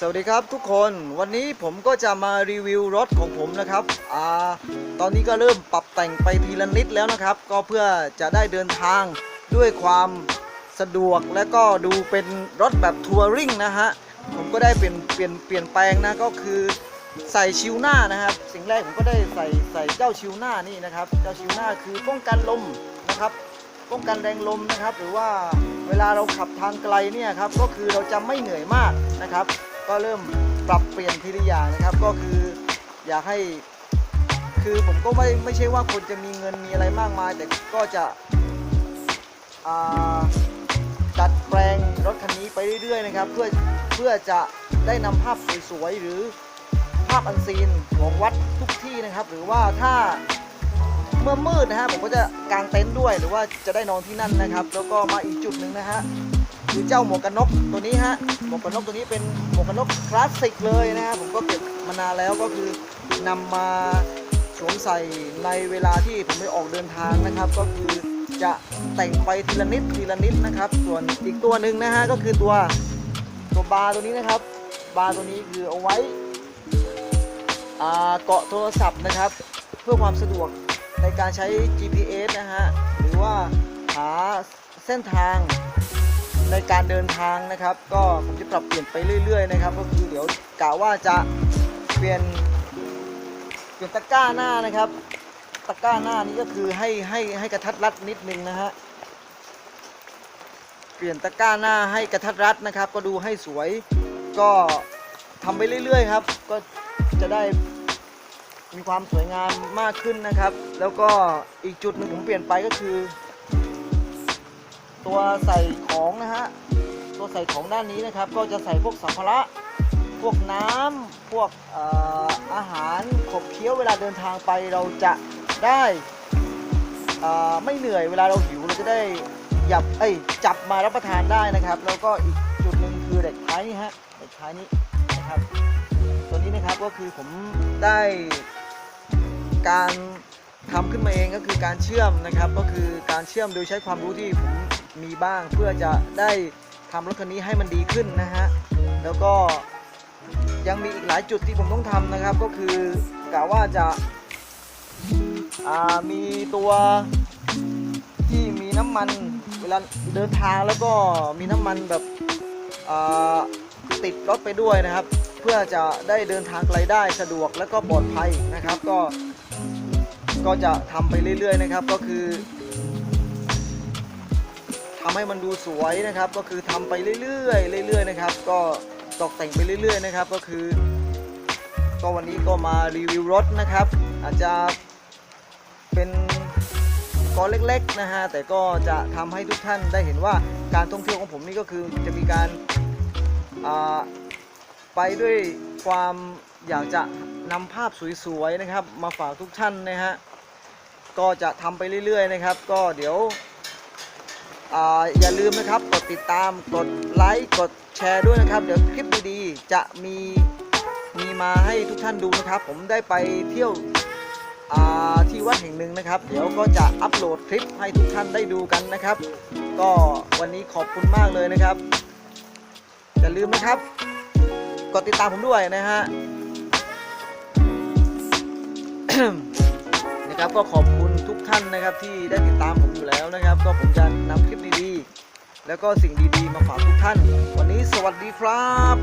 สวัสดีครับทุกคนวันนี้ผมก็จะมารีวิวรถของผมนะครับอ่าตอนนี้ก็เริ่มปรับแต่งไปทีละนิดแล้วนะครับ ก็เพื่อจะได้เดินทางด้วยความสะดวกและก็ดูเป็นรถแบบทัวริงนะฮะผมก็ได้เปลี่ยนเปลี่ยนเปลี่ยนแปลงนะก็คือใส่ชิวหน้านะครับ สิ่งแรกผมก็ได้ใส่ใส่เจ้าชิวหน้านี่นะครับ เจ้าชิวหน้าคือป้องกันลมนะครับ ป้องกันแรงลมนะครับ หรือว่าเวลาเราขับทางไกลเนี่ยครับก็คือเราจะไม่เหนื่อยมากนะครับ ก็เริ่มปรับเปลี่ยนทีละอย่างนะครับ ก็คืออยากให้คือผมก็ไม่ไม่ใช่ว่าคนจะมีเงินมีอะไรมากมาย แต่ก็จะดัดแปลงรถคันนี้ไปเรื่อยๆนะครับ เพื่อเพื่อจะได้นำภาพสวยๆหรือภาพอันซีนของวัดทุกที่นะครับ หรือว่าถ้าเมื่อมืดนะฮะผมก็จะกางเต็นท์ด้วยหรือว่าจะได้นอนที่นั่นนะครับ แล้วก็มาอีกจุดหนึ่งนะฮะ คือเจ้าหมวกกันน็อกตัวนี้ฮะหมวกกันน็อกตัวนี้เป็นหมวกกันน็อกคลาสสิกเลยนะฮะผมก็เก็บมานานแล้วก็คือนำมาสวมใส่ในเวลาที่ผมไปออกเดินทางนะครับ ก็คือจะแต่งไปทีละนิดทีละนิดนะครับ ส่วนอีกตัวหนึ่งนะฮะก็คือตัวตัวบาร์ตัวนี้นะครับ บาร์ตัวนี้คือเอาไว้เกาะโทรศัพท์นะครับ เพื่อความสะดวกในการใช้ GPS นะฮะหรือว่าหาเส้นทาง ในการเดินทางนะครับ ก็ผมจะปรับเปลี่ยนไปเรื่อย ๆ นะครับ ก็คือเดี๋ยวกะว่าจะเปลี่ยนเปลี่ยนตะกร้าหน้านะครับ ตะกร้าหน้านี้ก็คือให้ให้ให้กระทัดรัดนิดนึงนะฮะเปลี่ยนตะกร้าหน้าให้กระทัดรัดนะครับ ก็ดูให้สวยก็ทำไปเรื่อย ๆ ครับ ก็จะได้มีความสวยงามมากขึ้นนะครับ แล้วก็อีกจุดหนึ่งผมเปลี่ยนไปก็คือ ตัวใส่ของนะฮะตัวใส่ของด้านนี้นะครับ ก็จะใส่พวกสัมภาระพวกน้ำพวกอออาหารขบเคี้ยวเวลาเดินทางไปเราจะได้ไม่เหนื่อยเวลาเราหิวเราจะได้หยับเอ้ยจับมารับประทานได้นะครับ แล้วก็อีกจุดหนึ่งคือเด็กท้ายนี่ฮะเด็กท้ายนี้นะครับตัวนี้นะครับก็คือผมได้การ ทำขึ้นมาเองก็คือการเชื่อมนะครับ ก็คือการเชื่อมโดยใช้ความรู้ที่ผมมีบ้างเพื่อจะได้ทำรถคันนี้ให้มันดีขึ้นนะฮะแล้วก็ยังมีอีกหลายจุดที่ผมต้องทำนะครับ ก็คือกะว่าจะามีตัวที่มีน้ำมันเวลาเดินทางแล้วก็มีน้ำมันแบบติดรถไปด้วยนะครับ เพื่อจะได้เดินทางไกลได้สะดวกและก็ปลอดภัยนะครับ ก็ ก็จะทำไปเรื่อย ๆ นะครับ ก็คือทำให้มันดูสวยนะครับ ก็คือทำไปเรื่อยๆเรื่อยๆนะครับ ก็ตกแต่งไปเรื่อย ๆ นะครับ ก็คือ ก็วันนี้ก็มารีวิวรถนะครับ อาจจะเป็นก้อนเล็กๆนะฮะแต่ก็จะทำให้ทุกท่านได้เห็นว่าการท่องเที่ยวของผมนี่ก็คือจะมีการไปด้วยความ อยากจะนำภาพสวยๆนะครับ มาฝากทุกท่านนะฮะก็จะทำไปเรื่อย ๆ นะครับ ก็เดี๋ยวออย่าลืมนะครับกดติดตามกดไลค์กดแชร์ด้วยนะครับ เดี๋ยวคลิปดีๆจะมีมีมาให้ทุกท่านดูนะครับ ผมได้ไปเที่ยวที่วัดแห่งหนึ่งนะครับ เดี๋ยวก็จะอัปโหลดคลิปให้ทุกท่านได้ดูกันนะครับ ก็วันนี้ขอบคุณมากเลยนะครับอย่าลืมนะครับ กดติดตามผมด้วยนะฮะ นะครับก็ขอบคุณทุกท่านนะครับที่ได้ติดตามผมอยู่แล้วนะครับ ก็ผมจะนำคลิปดีๆ แล้วก็สิ่งดีๆมาฝากทุกท่าน วันนี้สวัสดีครับ